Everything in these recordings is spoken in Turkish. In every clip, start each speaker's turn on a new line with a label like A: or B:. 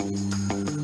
A: Thank you.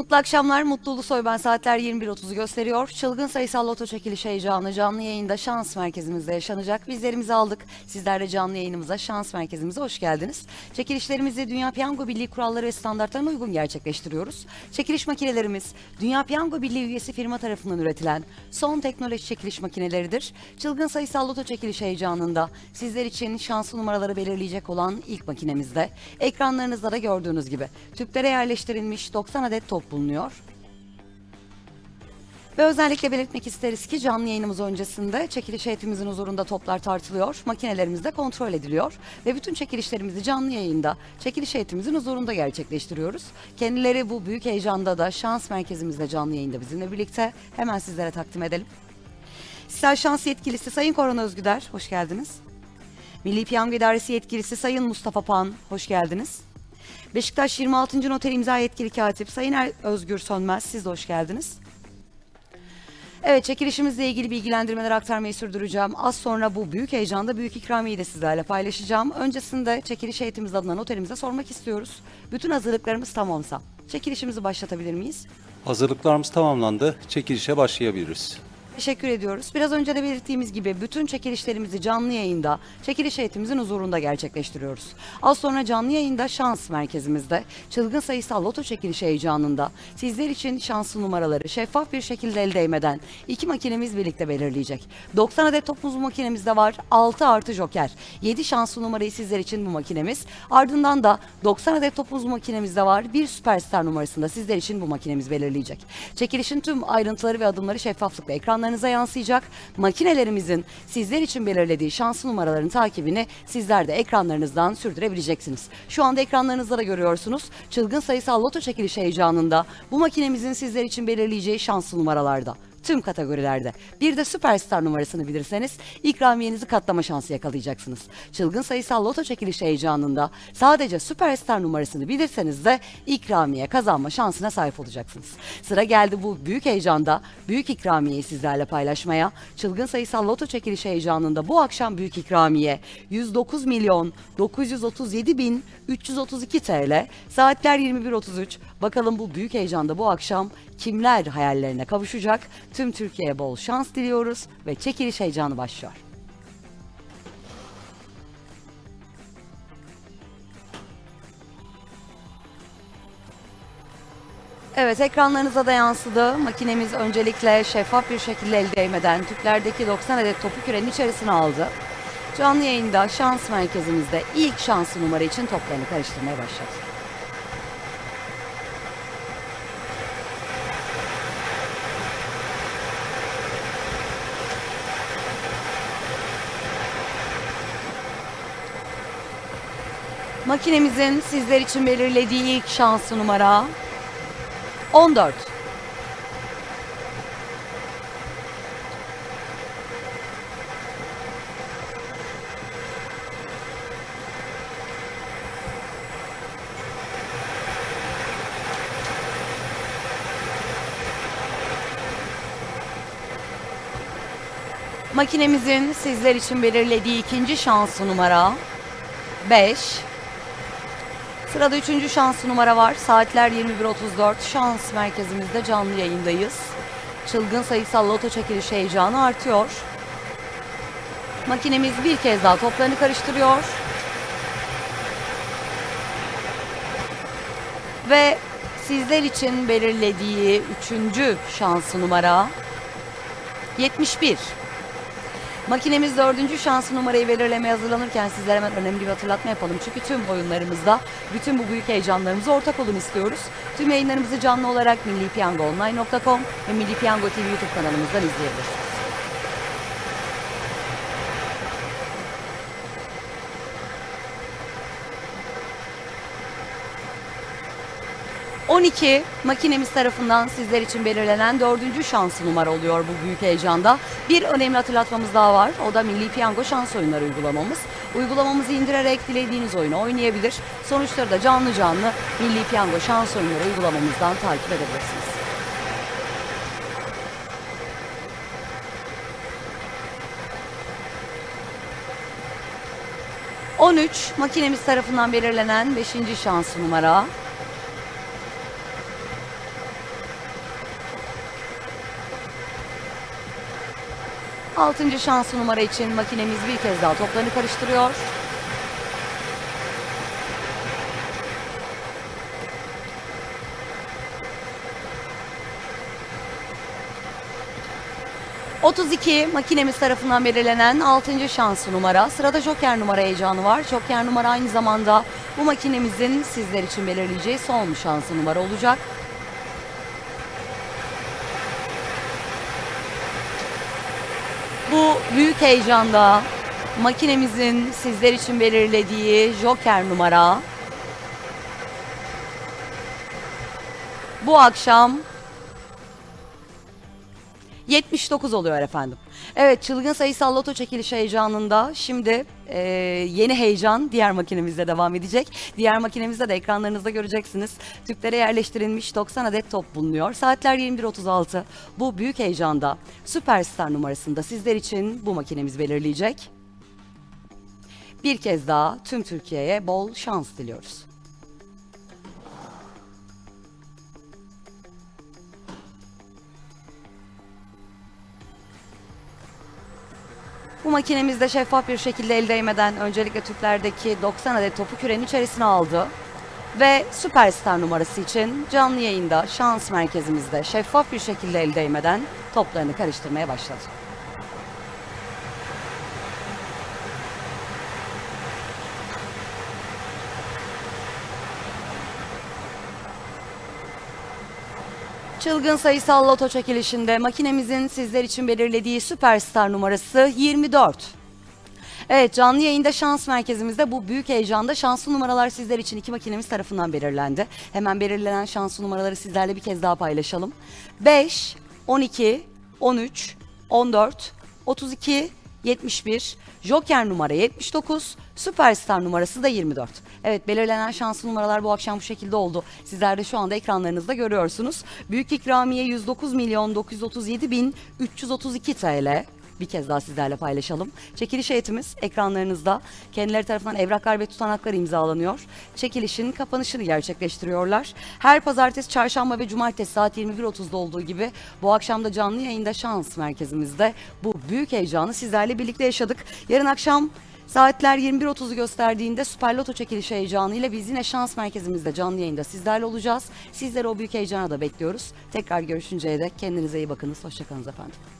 A: Mutlu akşamlar, mutlu Ulusoy ben saatler 21.30'u gösteriyor. Çılgın sayısal loto çekiliş heyecanı canlı yayında şans merkezimizde yaşanacak. Bizlerimizi aldık. Sizler de canlı yayınımıza, şans merkezimize hoş geldiniz. Çekilişlerimizi Dünya Piyango Birliği kuralları ve standartlarına uygun gerçekleştiriyoruz. Çekiliş makinelerimiz Dünya Piyango Birliği üyesi firma tarafından üretilen son teknoloji çekiliş makineleridir. Çılgın sayısal loto çekiliş heyecanında sizler için şanslı numaraları belirleyecek olan ilk makinemizde. Ekranlarınızda da gördüğünüz gibi tüplere yerleştirilmiş 90 adet top bulunuyor. Ve özellikle belirtmek isteriz ki canlı yayınımız öncesinde çekiliş heyetimizin huzurunda toplar tartılıyor, makinelerimiz de kontrol ediliyor ve bütün çekilişlerimizi canlı yayında çekiliş heyetimizin huzurunda gerçekleştiriyoruz. Kendileri bu büyük heyecanda da şans merkezimizde canlı yayında bizimle birlikte hemen sizlere takdim edelim. Sisal Şans Yetkilisi Sayın Koran Özgüder, hoş geldiniz. Milli Piyango İdaresi Yetkilisi Sayın Mustafa Pan, hoş geldiniz. Beşiktaş 26. Noter İmza Yetkili Katip Sayın Er- Özgür Sönmez, siz de hoş geldiniz. Evet çekilişimizle ilgili bilgilendirmeler aktarmayı sürdüreceğim. Az sonra bu büyük heyecanda büyük ikramiyeyi de sizlerle paylaşacağım. Öncesinde çekiliş heyetimiz adına noterimize sormak istiyoruz. Bütün hazırlıklarımız tamamsa çekilişimizi başlatabilir miyiz?
B: Hazırlıklarımız tamamlandı. Çekilişe başlayabiliriz.
A: Teşekkür ediyoruz. Biraz önce de belirttiğimiz gibi bütün çekilişlerimizi canlı yayında çekiliş heyetimizin huzurunda gerçekleştiriyoruz. Az sonra canlı yayında şans merkezimizde çılgın sayısal loto çekilişi heyecanında sizler için şanslı numaraları şeffaf bir şekilde el değmeden iki makinemiz birlikte belirleyecek. 90 adet topumuz bu makinemizde var. 6 artı joker. 7 şanslı numarayı sizler için bu makinemiz. Ardından da 90 adet topumuz bu makinemizde var. Bir süperstar numarasında sizler için bu makinemiz belirleyecek. Çekilişin tüm ayrıntıları ve adımları şeffaflıkla ekranlarınıza yansıyacak. Makinelerimizin sizler için belirlediği şanslı numaraların takibini sizler de ekranlarınızdan sürdürebileceksiniz. Şu anda ekranlarınızda da görüyorsunuz. Çılgın sayısal loto çekiliş heyecanında bu makinemizin sizler için belirleyeceği şanslı numaralarda tüm kategorilerde. Bir de süperstar numarasını bilirseniz ikramiyenizi katlama şansı yakalayacaksınız. Çılgın sayısal loto çekiliş heyecanında sadece süperstar numarasını bilirseniz de ikramiye kazanma şansına sahip olacaksınız. Sıra geldi bu büyük heyecanda büyük ikramiyeyi sizlerle paylaşmaya. Çılgın sayısal loto çekiliş heyecanında bu akşam büyük ikramiye 109 milyon 937 bin 332 TL. Saatler 21.33. Bakalım bu büyük heyecanda bu akşam kimler hayallerine kavuşacak? Tüm Türkiye'ye bol şans diliyoruz ve çekiliş heyecanı başlıyor. Evet ekranlarınıza da yansıdı. Makinemiz öncelikle şeffaf bir şekilde el değmeden tüplerdeki 90 adet topu kürenin içerisine aldı. Canlı yayında şans merkezimizde ilk şanslı numara için toplarını karıştırmaya başladı. Makinemizin sizler için belirlediği ilk şanslı numara 14. Makinemizin sizler için belirlediği ikinci şanslı numara 5. Sırada üçüncü şanslı numara var. Saatler 21.34. Şans merkezimizde canlı yayındayız. Çılgın sayısal loto çekiliş heyecanı artıyor. Makinemiz bir kez daha toplarını karıştırıyor. Ve sizler için belirlediği üçüncü şanslı numara 71. Makinemiz dördüncü şans numarayı belirlemeye hazırlanırken sizlere hemen önemli bir hatırlatma yapalım. Çünkü tüm oyunlarımızda bütün bu büyük heyecanlarımıza ortak olun istiyoruz. Tüm yayınlarımızı canlı olarak millipiyangoonline.com ve Milli Piyango TV YouTube kanalımızdan izleyebilirsiniz. ...12 makinemiz tarafından sizler için belirlenen dördüncü şans numara oluyor bu büyük heyecanda. Bir önemli hatırlatmamız daha var. O da Milli Piyango Şans Oyunları uygulamamız. Uygulamamızı indirerek dilediğiniz oyunu oynayabilir. Sonuçları da canlı canlı Milli Piyango Şans Oyunları uygulamamızdan takip edebilirsiniz. ...13 makinemiz tarafından belirlenen 5. şans numara. Altıncı şans numara için makinemiz bir kez daha toplarını karıştırıyor. ...32 makinemiz tarafından belirlenen 6. şans numara. Sırada joker numara heyecanı var. Joker numara aynı zamanda bu makinemizin sizler için belirleyeceği son şansı numara olacak. Bu büyük heyecanda makinemizin sizler için belirlediği joker numara. Bu akşam 79 oluyor efendim. Evet çılgın sayısal loto çekiliş heyecanında şimdi e, yeni heyecan diğer makinemizde devam edecek. Diğer makinemizde de ekranlarınızda göreceksiniz. Tüplere yerleştirilmiş 90 adet top bulunuyor. Saatler 21.36. Bu büyük heyecanda Süperstar numarasında sizler için bu makinemiz belirleyecek. Bir kez daha tüm Türkiye'ye bol şans diliyoruz. Bu makinemizde şeffaf bir şekilde el değmeden öncelikle tüplerdeki 90 adet topu kürenin içerisine aldı. Ve Süperstar numarası için canlı yayında şans merkezimizde şeffaf bir şekilde el değmeden toplarını karıştırmaya başladı. Çılgın sayısal loto çekilişinde makinemizin sizler için belirlediği süperstar numarası 24. Evet canlı yayında şans merkezimizde bu büyük heyecanda şanslı numaralar sizler için iki makinemiz tarafından belirlendi. Hemen belirlenen şanslı numaraları sizlerle bir kez daha paylaşalım. 5, 12, 13, 14, 32, 71, Joker numara 79, Süperstar numarası da 24. Evet belirlenen şanslı numaralar bu akşam bu şekilde oldu. Sizler de şu anda ekranlarınızda görüyorsunuz. Büyük ikramiye 109 milyon 937 bin 332 TL. Bir kez daha sizlerle paylaşalım. Çekiliş heyetimiz ekranlarınızda kendileri tarafından evraklar ve tutanaklar imzalanıyor. Çekilişin kapanışını gerçekleştiriyorlar. Her pazartesi, çarşamba ve cumartesi saat 21.30'da olduğu gibi bu akşam da canlı yayında şans merkezimizde bu büyük heyecanı sizlerle birlikte yaşadık. Yarın akşam Saatler 21.30'u gösterdiğinde Süper Loto çekilişi heyecanıyla biz yine şans merkezimizde canlı yayında sizlerle olacağız. Sizleri o büyük heyecana da bekliyoruz. Tekrar görüşünceye dek kendinize iyi bakınız. Hoşçakalınız efendim.